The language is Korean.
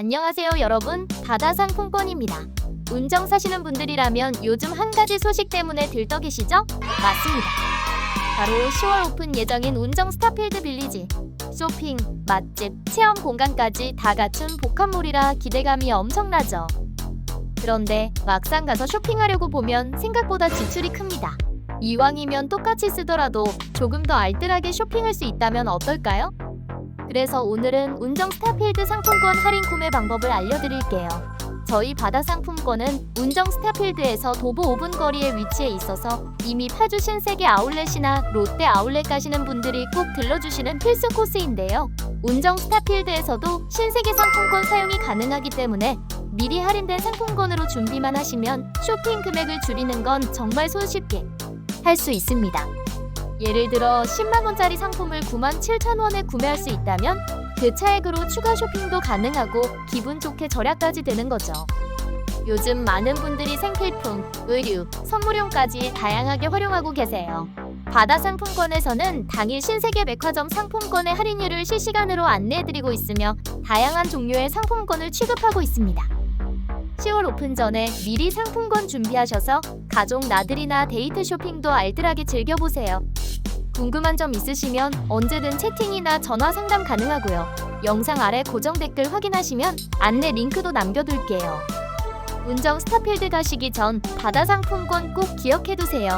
안녕하세요 여러분 바다 상품권입니다. 운정 사시는 분들이라면 요즘 한 가지 소식 때문에 들떠 계시죠? 맞습니다. 바로 10월 오픈 예정인 운정 스타필드 빌리지 쇼핑, 맛집, 체험 공간까지 다 갖춘 복합몰이라 기대감이 엄청나죠. 그런데 막상 가서 쇼핑하려고 보면 생각보다 지출이 큽니다. 이왕이면 똑같이 쓰더라도 조금 더 알뜰하게 쇼핑할 수 있다면 어떨까요? 그래서 오늘은 운정 스타필드 상품권 할인 구매 방법을 알려드릴게요. 저희 바다 상품권은 운정 스타필드에서 도보 5분 거리에 위치해 있어서 이미 파주 신 세계 아울렛이나 롯데 아울렛 가시는 분들이 꼭 들러주시는 필수 코스인데요. 운정 스타필드에서도 신세계 상품권 사용이 가능하기 때문에 미리 할인된 상품권으로 준비만 하시면 쇼핑 금액을 줄이는 건 정말 손쉽게 할 수 있습니다. 예를 들어 10만 원짜리 상품을 9만 7천 원에 구매할 수 있다면 그 차액으로 추가 쇼핑도 가능하고 기분 좋게 절약까지 되는 거죠. 요즘 많은 분들이 생필품, 의류, 선물용까지 다양하게 활용하고 계세요. 바다 상품권에서는 당일 신세계 백화점 상품권의 할인율을 실시간으로 안내해드리고 있으며 다양한 종류의 상품권을 취급하고 있습니다. 10월 오픈 전에 미리 상품권 준비하셔서 가족 나들이나 데이트 쇼핑도 알뜰하게 즐겨보세요. 궁금한 점 있으시면 언제든 채팅이나 전화 상담 가능하고요. 영상 아래 고정 댓글 확인하시면 안내 링크도 남겨둘게요. 운정 스타필드 가시기 전 바다 상품권 꼭 기억해두세요.